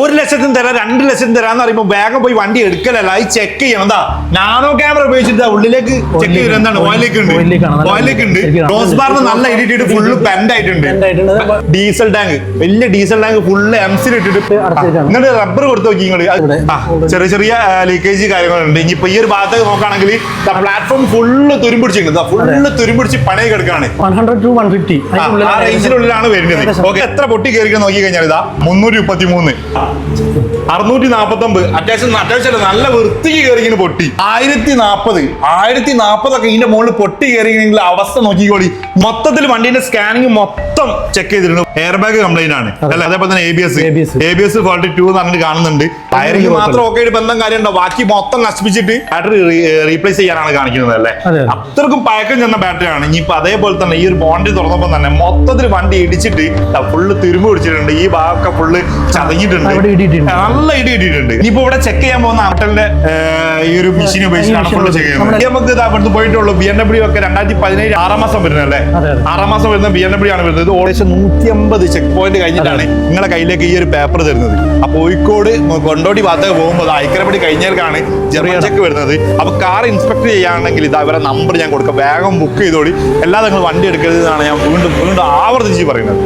ഒരു ലക്ഷത്തിന് തരാം രണ്ട് ലക്ഷത്തിന് തരാന്ന് പറയുമ്പോൾ വേഗം പോയി വണ്ടി എടുക്കലല്ല അത് ചെക്ക് ചെയ്യണം. എന്താ നാനോ ക്യാമറ ഉപയോഗിച്ചിട്ട് ഉള്ളിലേക്ക് ചെക്ക് ചെയ്ത് എന്താണ്? ഓയിലേക്ക് ഉണ്ട്. ഓയിലേക്ക് ഉണ്ട്. റോസ് ബാറിന് നല്ല ഇരിട്ടിട്ട് ഫുള്ള് ബെൻഡ് ആയിട്ടുണ്ട്. ഡീസൽ ടാങ്ക് വലിയ ഡീസൽ ടാങ്ക് ഫുള്ള് എംസിൽ ഇട്ടിട്ട്. അടച്ചിരിക്കുകയാണ്. റബ്ബർ കൊടുത്ത് നോക്കി നിങ്ങൾ ചെറിയ ചെറിയ ലീക്കേജ് കാര്യങ്ങളുണ്ട്. ഇനിയിപ്പോ ഈ ഒരു ഭാഗത്തേക്ക് നോക്കുകയാണെങ്കിൽ പ്ലാറ്റ്ഫോം ഫുള്ള് തുരുമ്പിടിച്ചിട്ടുണ്ട് ഫുള്ള് തുരുമ്പിടിച്ച് പണി കിടക്കാണ് one hundred to one fifty ആ റേഞ്ചിനുള്ളിലാണ് വരുന്നത്. ഓക്കെ എത്ര പൊട്ടി കയറി നോക്കി കഴിഞ്ഞാൽ ഇതാ മുന്നൂറ്റി മുപ്പത്തി മൂന്ന് It's. അറുന്നൂറ്റി നാപ്പത്തൊമ്പത് അത്യാവശ്യം അത്യാവശ്യം നല്ല വൃത്തിക്ക് കയറിങ്ങനെ പൊട്ടി. ആയിരത്തി നാപ്പത് ആയിരത്തി നാപ്പതൊക്കെ ഇതിന്റെ മുകളിൽ പൊട്ടി കയറിയെങ്കിൽ അവസ്ഥ നോക്കിക്കോളി. മൊത്തത്തിൽ വണ്ടിന്റെ സ്കാനിങ് മൊത്തം ചെക്ക് ചെയ്തിരുന്നു എയർ ബാഗ് കംപ്ലൈന്റ് ആണ് അല്ല? അതേപോലെ തന്നെ A B S. A B S forty two എന്ന് പറഞ്ഞിട്ട് കാണുന്നുണ്ട്. ടയറിങ് മാത്രം ഓക്കെ ആയിട്ട് ബന്ധം കാര്യമുണ്ടോ? ബാക്കി മൊത്തം നശിപ്പിച്ചിട്ട് ബാറ്ററി റീപ്ലേസ് ചെയ്യാനാണ് കാണിക്കുന്നത് അല്ലേ? അതെ. അത്രക്കും പഴക്കം ചെന്ന ബാറ്ററിയാണ് ഇനിയിപ്പോ അതേപോലെ തന്നെ ഈ ഒരു ബോണ്ടി തുറന്നപ്പോ തന്നെ മൊത്തത്തിൽ വണ്ടി ഇടിച്ചിട്ട് ഫുള്ള് തിരുമ്പ് പിടിച്ചിട്ടുണ്ട്. ഈ ഭാഗമൊക്കെ ഫുള്ള് ചതഞ്ഞിട്ടുണ്ട്. നല്ല ഇടി ഇടിയിട്ടുണ്ട് ഇനിയിപ്പോ ഇവിടെ ചെക്ക് ചെയ്യാൻ പോകുന്ന ആട്ടലിന്റെ ഈ ഒരു മെഷീൻ ഉപയോഗിച്ചിട്ടാണ് machine ഫുള്ള് ചെക്ക് ചെയ്യുന്നത് നമുക്ക് ഇതാ ഇവിടുന്ന് പോയിട്ടുള്ളൂ. ബി എം ഡബ്ല്യൂ ഒക്കെ രണ്ടായിരത്തി പതിനേഴ് ആറാം മാസം വരുന്നത് അതെ. ആറാം മാസം വരുന്ന ബി എം ഡബ്ല്യൂ ആണ് വരുന്നത്. ഇത് ഏകദേശം നൂറ്റി അമ്പത് ചെക്ക് പോയിന്റ് കഴിഞ്ഞിട്ടാണ് നിങ്ങളെ കയ്യിലേക്ക് ഈ ഒരു പേപ്പർ തരുന്നത്. അപ്പൊ കോഴിക്കോട് കൊണ്ടോടി ഭാഗത്തേക്ക് പോകുമ്പോൾ ഐക്കരപ്പടി കഴിഞ്ഞവർക്കാണ് ജെറിയ ചെക്ക് വരുന്നത്. അപ്പൊ കാർ ഇൻസ്പെക്ട് ചെയ്യുകയാണെങ്കിൽ ഇത് അവരെ നമ്പർ ഞാൻ കൊടുക്കാം. വേഗം ബുക്ക് ചെയ്തോളി. അല്ലാതെ നിങ്ങൾ വണ്ടി എടുക്കരുത് എന്നാണ് ഞാൻ വീണ്ടും വീണ്ടും ആവർത്തിച്ച് പറയുന്നത്.